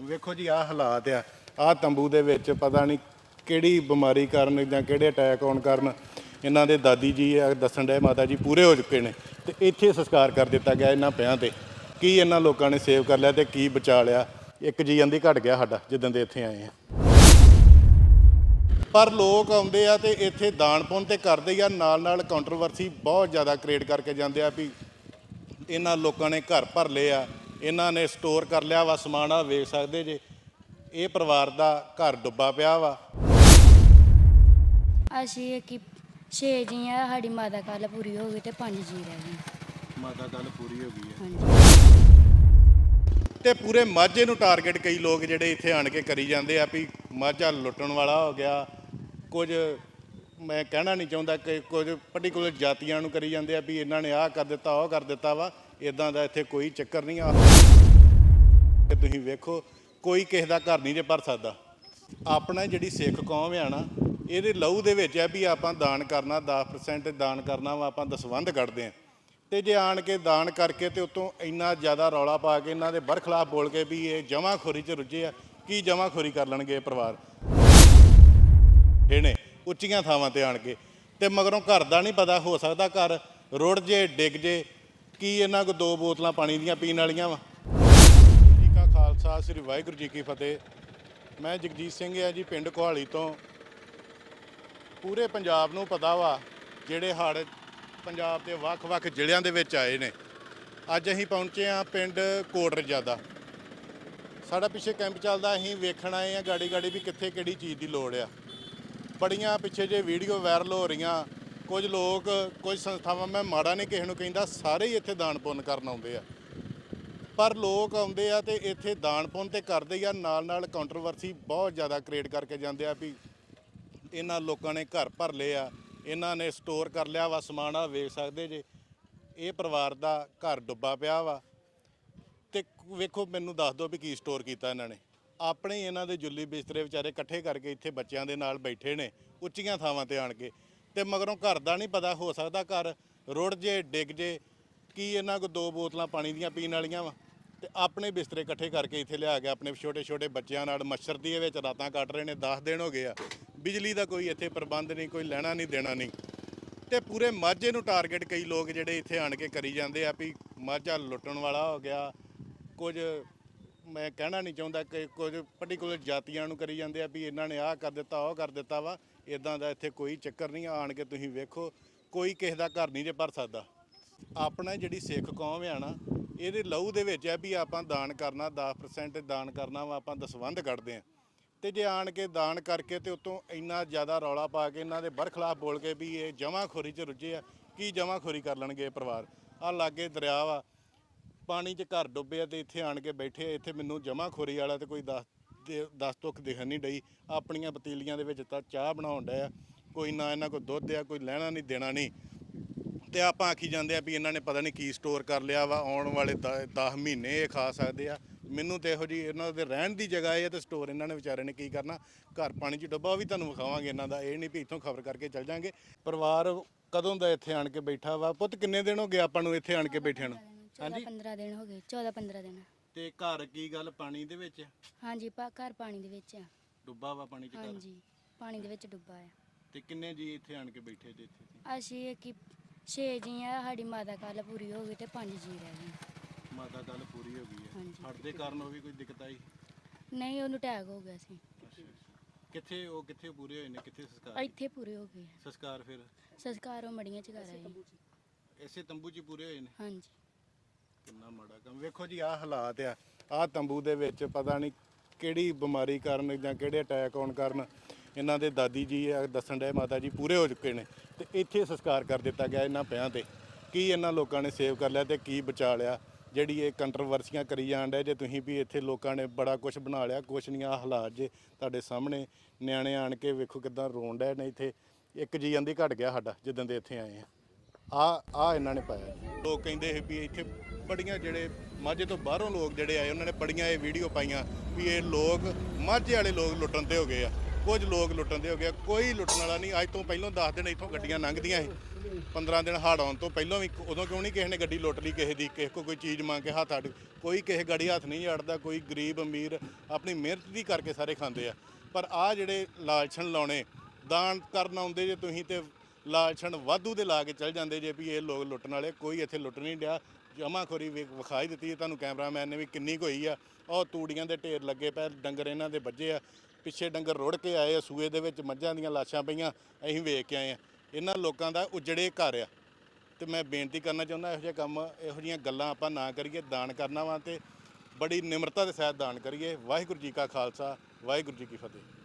ਕੰਮ ਵੇਖੋ ਜੀ, ਆਹ ਹਾਲਾਤ ਆ। ਆਹ ਤੰਬੂ ਦੇ ਵਿੱਚ ਪਤਾ ਨਹੀਂ ਕਿਹੜੀ ਬਿਮਾਰੀ ਕਾਰਨ ਜਾਂ ਕਿਹੜੇ ਅਟੈਕ ਆਉਣ ਕਾਰਨ ਇਹਨਾਂ ਦੇ ਦਾਦੀ ਜੀ ਆ, ਦੱਸਣ ਡਏ ਮਾਤਾ ਜੀ ਪੂਰੇ ਹੋ ਚੁੱਕੇ ਨੇ ਤੇ ਇੱਥੇ ਸੰਸਕਾਰ ਕਰ ਦਿੱਤਾ ਗਿਆ ਇਹਨਾਂ ਪਿਆਂ ਤੇ। ਕੀ ਇਹਨਾਂ ਲੋਕਾਂ ਨੇ ਸੇਵ ਕਰ ਲਿਆ ਤੇ ਕੀ ਬਚਾ ਲਿਆ? ਇੱਕ ਜੀ ਜਾਂਦੀ ਘਟ ਗਿਆ ਸਾਡਾ ਜਿੱਦਾਂ ਦੇ ਇੱਥੇ ਆਏ ਆ। ਪਰ ਲੋਕ ਆਉਂਦੇ ਆ ਤੇ ਇੱਥੇ ਦਾਨ ਪੁੰਨ ਤੇ ਕਰਦੇ ਹੀ ਆ ਨਾਲ ਨਾਲ ਕੰਟਰੋਵਰਸੀ ਬਹੁਤ ਜ਼ਿਆਦਾ ਕ੍ਰੀਏਟ ਕਰਕੇ ਜਾਂਦੇ ਆ ਵੀ ਇਹਨਾਂ ਲੋਕਾਂ ਨੇ ਘਰ ਭਰ ਲਏ ਆ। ਇਹਨਾਂ ਨੇ ਸਟੋਰ ਕਰ ਲਿਆ ਵਾ ਸਮਾਨ ਆ ਵੇਖ ਸਕਦੇ ਜੇ। ਇਹ ਪਰਿਵਾਰ ਦਾ ਘਰ ਡੁੱਬਾ ਪਿਆ ਵਾ। ਅਸੀਂ ਇੱਕ ਛੇ ਜੀ ਆ ਸਾਡੀ ਮਾਤਾ ਕੱਲ ਪੂਰੀ ਹੋ ਗਈ ਤੇ ਪੰਜ ਜੀ ਰਹਿ ਗਏ ਮਾਤਾ ਗੱਲ ਪੂਰੀ ਹੋ ਗਈ ਹਾਂਜੀ। ਤੇ ਪੂਰੇ ਮਾਝੇ ਨੂੰ ਟਾਰਗੇਟ ਕਈ ਲੋਕ ਜਿਹੜੇ ਇੱਥੇ ਆਣ ਕੇ ਕਰੀ ਜਾਂਦੇ ਆ ਵੀ ਮਾਝਾ ਲੁੱਟਣ ਵਾਲਾ ਹੋ ਗਿਆ। ਕੁਝ ਮੈਂ ਕਹਿਣਾ ਨਹੀਂ ਚਾਹੁੰਦਾ ਕਿ ਕੁਝ ਪਾਰਟਿਕੂਲਰ ਜਾਤੀਆਂ ਨੂੰ ਕਰੀ ਜਾਂਦੇ ਆ ਵੀ ਇਹਨਾਂ ਨੇ ਆਹ ਕਰ ਦਿੱਤਾ ਉਹ ਕਰ ਦਿੱਤਾ ਵਾ। ਇਦਾਂ ਦਾ ਇੱਥੇ ਕੋਈ ਚੱਕਰ ਨਹੀਂ ਆ। ਤੇ ਤੁਸੀਂ ਵੇਖੋ, ਕੋਈ ਕਿਸੇ ਦਾ ਘਰ ਨਹੀਂ ਜੇ ਭਰ ਸਕਦਾ। ਆਪਣਾ ਜਿਹੜੀ ਸਿੱਖ ਕੌਮ ਆ ਨਾ, ਇਹਦੇ ਲਹੂ ਦੇ ਵਿੱਚ ਆ ਵੀ ਆਪਾਂ ਦਾਨ ਕਰਨਾ 10% ਦਾਨ ਕਰਨਾ ਵਾ, ਆਪਾਂ ਦਸਵੰਧ ਕੱਢਦੇ ਆ। ਤੇ ਜੇ ਆਣ ਕੇ ਦਾਨ ਕਰਕੇ ਤੇ ਉਤੋਂ ਇੰਨਾ ਜ਼ਿਆਦਾ ਰੌਲਾ ਪਾ ਕੇ ਇਹਨਾਂ ਦੇ ਬਰਖਲਾਫ ਬੋਲ ਕੇ ਵੀ ਇਹ ਜਮਾਖੋਰੀ 'ਚ ਰੁੱਝੇ ਆ, ਕੀ ਜਮਾਖੋਰੀ ਕਰ ਲੈਣਗੇ ਇਹ ਪਰਿਵਾਰ? ਇਹਨੇ ਉੱਚੀਆਂ ਥਾਵਾਂ ਤੇ ਆਣ ਕੇ। ਤੇ ਮਗਰੋਂ ਘਰ ਦਾ ਨਹੀਂ ਪਤਾ, ਹੋ ਸਕਦਾ ਘਰ ਰੁੜ ਜੇ, ਡਿੱਗ ਜੇ ਕੀ ਇਹਨਾਂ ਕੋ ਦੋ ਬੋਤਲਾਂ ਪਾਣੀ ਦੀਆਂ ਪੀਣ ਵਾਲੀਆਂ ਵਾ? ਜੀ ਕਾ ਖਾਲਸਾ, ਸ੍ਰੀ ਵਾਹਿਗੁਰੂ ਜੀ ਕੀ ਫਤਿਹ। ਮੈਂ ਜਗਜੀਤ ਸਿੰਘ ਆ ਜੀ, ਪਿੰਡ ਕੋਹਾਲੀ ਤੋਂ। ਪੂਰੇ ਪੰਜਾਬ ਨੂੰ ਪਤਾ ਵਾ, ਜਿਹੜੇ ਹੜ੍ਹ ਪੰਜਾਬ ਦੇ ਵੱਖ-ਵੱਖ ਜ਼ਿਲ੍ਹਿਆਂ ਦੇ ਵਿੱਚ ਆਏ ਨੇ। ਅੱਜ ਅਸੀਂ ਪਹੁੰਚੇ ਆ ਪਿੰਡ ਕੋਟ ਰਜਾਦਾ ਸਾਡਾ ਪਿੱਛੇ ਕੈਂਪ ਚੱਲਦਾ, ਅਸੀਂ ਵੇਖਣ ਆਏ ਆ ਗਾੜੀ ਗਾੜੀ ਵੀ ਕਿੱਥੇ ਕਿਹੜੀ ਚੀਜ਼ ਦੀ ਲੋੜ ਆ। ਬੜੀਆਂ ਪਿੱਛੇ ਜੇ ਵੀਡੀਓ ਵਾਇਰਲ ਹੋ ਰਹੀਆਂ ਕੁਝ ਲੋਕ, ਕੁਝ ਸੰਸਥਾਵਾਂ, ਮੈਂ ਮਾੜਾ ਨਹੀਂ ਕਿਸੇ ਨੂੰ ਕਹਿੰਦਾ, ਸਾਰੇ ਹੀ ਇੱਥੇ ਦਾਨ ਪੁੰਨ ਕਰਨ ਆਉਂਦੇ ਆ। ਪਰ ਲੋਕ ਆਉਂਦੇ ਆ ਤੇ ਇੱਥੇ ਦਾਨ ਪੁੰਨ ਤੇ ਕਰਦੇ ਹੀ ਆ ਨਾਲ ਨਾਲ ਕੰਟਰੋਵਰਸੀ ਬਹੁਤ ਜ਼ਿਆਦਾ ਕ੍ਰੀਏਟ ਕਰਕੇ ਜਾਂਦੇ ਆ ਵੀ ਇਹਨਾਂ ਲੋਕਾਂ ਨੇ ਘਰ ਭਰ ਲਏ ਆ, ਇਹਨਾਂ ਨੇ ਸਟੋਰ ਕਰ ਲਿਆ ਵਾ, ਸਮਾਨ ਆ, ਵੇਖ ਸਕਦੇ ਜੇ। ਇਹ ਪਰਿਵਾਰ ਦਾ ਘਰ ਡੁੱਬਾ ਪਿਆ ਵਾ। ਤੇ ਵੇਖੋ, ਮੈਨੂੰ ਦੱਸ ਦਿਓ ਵੀ ਕੀ ਸਟੋਰ ਕੀਤਾ ਇਹਨਾਂ ਨੇ। ਆਪਣੇ ਹੀ ਇਹਨਾਂ ਦੇ ਜੁੱਲੀ ਬਿਸਤਰੇ ਵਿਚਾਰੇ ਇਕੱਠੇ ਕਰਕੇ ਇੱਥੇ ਬੱਚਿਆਂ ਦੇ ਨਾਲ ਬੈਠੇ ਨੇ, ਉੱਚੀਆਂ ਥਾਵਾਂ ਤੇ ਆਣ ਕੇ। ਤੇ ਮਗਰੋਂ ਘਰ ਦਾ ਨਹੀਂ ਪਤਾ, ਹੋ ਸਕਦਾ ਘਰ ਰੁੜ ਜੇ, ਡਿੱਗ ਜੇ, ਕੀ ਇਹਨਾਂ ਕੋ ਦੋ ਬੋਤਲਾਂ ਪਾਣੀ ਦੀਆਂ ਪੀਣ ਵਾਲੀਆਂ ਵਾ? ਤੇ ਆਪਣੇ ਬਿਸਤਰੇ ਇਕੱਠੇ ਕਰਕੇ ਇੱਥੇ ਲਿਆ ਕੇ ਆਪਣੇ ਛੋਟੇ ਛੋਟੇ ਬੱਚਿਆਂ ਨਾਲ ਮੱਛਰ ਦੀ ਵਿੱਚ ਰਾਤਾਂ ਕੱਟ ਰਹੇ ਨੇ 10 ਦਿਨ ਹੋ ਗਏ ਆ। ਬਿਜਲੀ ਦਾ ਕੋਈ ਇੱਥੇ ਪ੍ਰਬੰਧ ਨਹੀਂ, ਕੋਈ ਲੈਣਾ ਨਹੀਂ, ਦੇਣਾ ਨਹੀਂ। ਤੇ ਪੂਰੇ ਮਾਝੇ ਨੂੰ ਟਾਰਗੇਟ ਕਈ ਲੋਕ ਜਿਹੜੇ ਇੱਥੇ ਆਣ ਕੇ ਕਰੀ ਜਾਂਦੇ ਆ ਵੀ ਮਾਝਾ ਲੁੱਟਣ ਵਾਲਾ ਹੋ ਗਿਆ, ਕੁਝ ਮੈਂ ਕਹਿਣਾ ਨਹੀਂ ਚਾਹੁੰਦਾ ਕਿ ਕੁਝ ਪਾਰਟਿਕੂਲਰ ਜਾਤੀਆਂ ਨੂੰ ਕਰੀ ਜਾਂਦੇ ਆ ਵੀ ਇਹਨਾਂ ਨੇ ਆਹ ਕਰ ਦਿੱਤਾ, ਉਹ ਕਰ ਦਿੱਤਾ ਵਾ। ਇਦਾਂ ਦਾ ਇੱਥੇ ਕੋਈ ਚੱਕਰ ਨਹੀਂ, ਆਣ ਕੇ ਤੁਸੀਂ ਵੇਖੋ, ਕੋਈ ਕਿਸੇ ਦਾ ਘਰ ਨਹੀਂ ਜੇ ਭਰ ਸਕਦਾ। ਆਪਣਾ ਜਿਹੜੀ ਸਿੱਖ ਕੌਮ ਆ ਨਾ, ਇਹਦੇ ਲਹੂ ਦੇ ਵਿੱਚ ਹੈ ਵੀ ਆਪਾਂ ਦਾਨ ਕਰਨਾ 10% ਦਾਨ ਕਰਨਾ ਵਾ, ਆਪਾਂ ਦਸਵੰਧ ਕੱਢਦੇ ਆ। ਤੇ ਜੇ ਆਣ ਕੇ ਦਾਨ ਕਰਕੇ ਤੇ ਉਤੋਂ ਇੰਨਾ ਜ਼ਿਆਦਾ ਰੌਲਾ ਪਾ ਕੇ ਇਹਨਾਂ ਦੇ ਬਰਖਲਾਫ ਬੋਲ ਕੇ ਵੀ ਇਹ ਜਮਾਖੋਰੀ 'ਚ ਰੁੱਝੇ ਆ, ਕੀ ਜਮਾਖੋਰੀ ਕਰ ਲੈਣਗੇ ਇਹ ਪਰਿਵਾਰ? ਆ ਲਾਗੇ ਦਰਿਆ ਵਾ ਪਾਣੀ 'ਚ ਘਰ ਡੁੱਬੇ ਆ ਤੇ ਇੱਥੇ ਆਣ ਕੇ ਬੈਠੇ ਆ, ਇੱਥੇ ਮੈਨੂੰ ਜਮਾਖੋਰੀ ਵਾਲਾ ਤੇ ਕੋਈ ਦੱਸ ਦੇ- ਦੱਸ ਤੁੱਕ ਦਿਖਣ ਨਹੀਂ ਡਈ। ਆਪਣੀਆਂ ਪਤੀਲੀਆਂ ਦੇ ਵਿੱਚ ਤਾਂ ਚਾਹ ਬਣਾਉਣ ਡਿਆ ਕੋਈ ਨਾ ਇਹਨਾਂ ਕੋਲ ਦੁੱਧ ਆ, ਕੋਈ ਲੈਣਾ ਨਹੀਂ, ਦੇਣਾ ਨਹੀਂ। ਤੇ ਆਪਾਂ ਆਖੀ ਜਾਂਦੇ ਆ ਵੀ ਇਹਨਾਂ ਨੇ ਪਤਾ ਨਹੀਂ ਕੀ ਸਟੋਰ ਕਰ ਲਿਆ ਵਾ, ਆਉਣ ਵਾਲੇ 10 ਮਹੀਨੇ ਇਹ ਖਾ ਸਕਦੇ ਆ। ਮੈਨੂੰ ਤੇ ਇਹੋ ਜੀ ਇਹਨਾਂ ਦੇ ਰਹਿਣ ਦੀ ਜਗ੍ਹਾ ਇਹ ਆ ਤੇ ਸਟੋਰ ਇਹਨਾਂ ਨੇ ਵਿਚਾਰੇ ਨੇ ਕੀ ਕਰਨਾ? ਘਰ ਪਾਣੀ 'ਚ ਡੁੱਬਾ, ਉਹ ਵੀ ਤੁਹਾਨੂੰ ਵਿਖਾਵਾਂਗੇ ਇਹਨਾਂ ਦਾ। ਇਹ ਨਹੀਂ ਵੀ ਇੱਥੋਂ ਖਬਰ ਕਰਕੇ ਚੱਲ ਜਾਾਂਗੇ। ਪਰਿਵਾਰ ਕਦੋਂ ਦਾ ਇੱਥੇ ਆਣ ਕੇ ਬੈਠਾ ਵਾ? ਪੁੱਤ, ਕਿੰਨੇ ਦਿਨ ਹੋ ਗਏ ਆਪਾਂ ਨੂੰ ਇੱਥੇ ਆਣ ਕੇ ਬੈਠਿਆਂ ਨੂੰ? 14 15 ਦਿਨ ਹੋ ਗਏ 14 15 ਦਿਨ। ਤੇ ਘਰ ਕੀ ਗੱਲ ਪਾਣੀ ਦੇ ਵਿੱਚ? ਹਾਂਜੀ ਪਾ ਘਰ ਪਾਣੀ ਦੇ ਵਿੱਚ ਆ। ਡੁੱਬਾ ਵਾ ਪਾਣੀ 'ਚ ਘਰ? ਹਾਂਜੀ ਪਾਣੀ ਦੇ ਵਿੱਚ ਡੁੱਬਾ ਆ। ਤੇ ਕਿੰਨੇ ਜੀ ਇੱਥੇ ਆਣ ਕੇ ਬੈਠੇ ਜੇ ਇੱਥੇ? ਅਸੀਂ ਇੱਕ ਛੇ ਜੀ ਆ ਸਾਡੀ ਮਾਤਾ ਕੱਲ ਪੂਰੀ ਹੋ ਗਈ ਤੇ ਪੰਜ ਜੀ ਰਹਿ ਗਏ। ਮਾਤਾ ਗੱਲ ਪੂਰੀ ਹੋ ਗਈ ਹੈ ਹਾਂਜੀ। ਹੜ੍ਹ ਦੇ ਕਾਰਨ ਉਹ ਵੀ ਕੋਈ ਦਿੱਕਤ ਆਈ? ਨਹੀਂ ਉਹਨੂੰ ਅਟੈਕ ਹੋ ਗਿਆ ਸੀ। ਕਿੱਥੇ ਉਹ ਕਿੱਥੇ ਪੂਰੇ ਹੋਏ ਨੇ? ਕਿੱਥੇ ਸੰਸਕਾਰ ਇੱਥੇ ਪੂਰੇ ਹੋ ਗਏ ਸੰਸਕਾਰ ਫਿਰ? ਸੰਸਕਾਰ ਉਹ ਮੜੀਆਂ ਚ ਕਰ ਆਏ ਇਸੇ ਤੰਬੂ 'ਚ ਹੀ ਪੂਰੇ ਹੋਏ ਨੇ? ਹਾਂਜੀ। ਕਿੰਨਾ ਮਾੜਾ ਕੰਮ। ਵੇਖੋ ਜੀ, ਆਹ ਹਾਲਾਤ ਆ। ਆਹ ਤੰਬੂ ਦੇ ਵਿੱਚ ਪਤਾ ਨਹੀਂ ਕਿਹੜੀ ਬਿਮਾਰੀ ਕਾਰਨ ਜਾਂ ਕਿਹੜੇ ਅਟੈਕ ਆਉਣ ਕਾਰਨ ਇਹਨਾਂ ਦੇ ਦਾਦੀ ਜੀ ਆ ਦੱਸਣ ਡਏ ਮਾਤਾ ਜੀ ਪੂਰੇ ਹੋ ਚੁੱਕੇ ਨੇ ਤੇ ਇੱਥੇ ਸੰਸਕਾਰ ਕਰ ਦਿੱਤਾ ਗਿਆ ਇਹਨਾਂ ਪਿਆਂ ਤੇ। ਕੀ ਇਹਨਾਂ ਲੋਕਾਂ ਨੇ ਸੇਵ ਕਰ ਲਿਆ ਤੇ ਕੀ ਬਚਾ ਲਿਆ? ਜਿਹੜੀ ਇਹ ਕੰਟਰੋਵਰਸੀਆਂ ਕਰੀ ਜਾਣ ਡਏ ਜੇ ਤੁਸੀਂ ਵੀ ਇੱਥੇ ਲੋਕਾਂ ਨੇ ਬੜਾ ਕੁਝ ਬਣਾ ਲਿਆ, ਕੁਛ ਨਹੀਂ ਆ ਹਾਲਾਤ ਜੇ ਤੁਹਾਡੇ ਸਾਹਮਣੇ ਨਿਆਣੇ ਆਣ ਕੇ ਵੇਖੋ ਕਿਦਾਂ ਰੋਣ ਡਏ ਨੇ ਇੱਥੇ। ਇੱਕ ਜੀ ਜਾਂਦੀ ਘਟ ਗਿਆ ਸਾਡਾ, ਜਿੱਦਾਂ ਦੇ ਇੱਥੇ ਆਏ ਆ। ਆ ਆ ਇਹਨਾਂ ਨੇ ਪਾਇਆ ਜੀ। ਲੋਕ ਕਹਿੰਦੇ ਸੀ ਵੀ ਇੱਥੇ ਬੜੀਆਂ ਜਿਹੜੇ ਮਾਝੇ ਤੋਂ ਬਾਹਰੋਂ ਲੋਕ ਜਿਹੜੇ ਆਏ, ਉਹਨਾਂ ਨੇ ਬੜੀਆਂ ਇਹ ਵੀਡੀਓ ਪਾਈਆਂ ਵੀ ਇਹ ਲੋਕ ਮਾਝੇ ਵਾਲੇ ਲੋਕ ਲੁੱਟਣ ਤੇ ਹੋ ਗਏ ਆ। ਕੁਝ ਲੋਕ ਲੁੱਟਣ ਦੇ ਹੋ ਗਏ ਕੋਈ ਲੁੱਟਣ ਵਾਲਾ ਨਹੀਂ। ਅੱਜ ਤੋਂ ਪਹਿਲਾਂ 10 ਦਿਨ ਇੱਥੋਂ ਗੱਡੀਆਂ ਲੰਘਦੀਆਂ ਸੀ। 15 ਦਿਨ ਹੜ੍ਹ ਆਉਣ ਤੋਂ ਪਹਿਲਾਂ ਵੀ ਉਦੋਂ ਕਿਉਂ ਨਹੀਂ ਕਿਸੇ ਨੇ ਗੱਡੀ ਲੁੱਟ ਲਈ, ਕਿਸੇ ਦੀ ਕਿਸੇ ਕੋ ਕੋਈ ਚੀਜ਼ ਮੰਗ ਕੇ ਹੱਥ ਅੱਡ ਕੋਈ ਕਿਸੇ ਗਾੜੀ ਹੱਥ ਨਹੀਂ ਅੜਦਾ ਕੋਈ ਗਰੀਬ ਅਮੀਰ ਆਪਣੀ ਮਿਹਨਤ ਦੀ ਕਰਕੇ ਸਾਰੇ ਖਾਂਦੇ ਆ। ਪਰ ਆ ਜਿਹੜੇ ਲਾਲਚਣ ਲਾਉਣੇ, ਦਾਨ ਕਰਨ ਆਉਂਦੇ ਜੇ ਤੁਸੀਂ ਤੇ ਲਾਲਛਣ ਵਾਧੂ ਦੇ ਲਾ ਕੇ ਚੱਲ ਜਾਂਦੇ ਜੇ ਵੀ ਇਹ ਲੋਕ ਲੁੱਟਣ ਵਾਲੇ, ਕੋਈ ਇੱਥੇ ਲੁੱਟ ਨਹੀਂ ਡਿਆ। ਜਮਾਖੋਰੀ ਵੀ ਵਿਖਾਈ ਦਿੱਤੀ ਹੈ ਤੁਹਾਨੂੰ ਕੈਮਰਾਮੈਨ ਨੇ ਵੀ ਕਿੰਨੀ ਕੁ ਹੋਈ ਆ। ਉਹ ਤੂੜੀਆਂ ਦੇ ਢੇਰ ਲੱਗੇ ਪਏ, ਡੰਗਰ ਇਹਨਾਂ ਦੇ ਵੱਜੇ ਆ। ਪਿੱਛੇ ਡੰਗਰ ਰੁੜ ਕੇ ਆਏ ਆ, ਸੂਏ ਦੇ ਵਿੱਚ ਮੱਝਾਂ ਦੀਆਂ ਲਾਸ਼ਾਂ ਪਈਆਂ, ਅਸੀਂ ਵੇਖ ਕੇ ਆਏ ਆ। ਇਹਨਾਂ ਲੋਕਾਂ ਦਾ ਉਜੜੇ ਘਰ ਆ। ਤੇ ਮੈਂ ਬੇਨਤੀ ਕਰਨਾ ਚਾਹੁੰਦਾ, ਇਹੋ ਜਿਹੇ ਕੰਮ, ਇਹੋ ਜਿਹੀਆਂ ਗੱਲਾਂ ਆਪਾਂ ਨਾ ਕਰੀਏ, ਦਾਨ ਕਰਨਾ ਵਾ ਤੇ ਬੜੀ ਨਿਮਰਤਾ ਦੇ ਸਹਿਤ ਦਾਨ ਕਰੀਏ। ਵਾਹਿਗੁਰੂ ਜੀ ਕਾ ਖਾਲਸਾ, ਵਾਹਿਗੁਰੂ ਜੀ ਕੀ ਫਤਿਹ।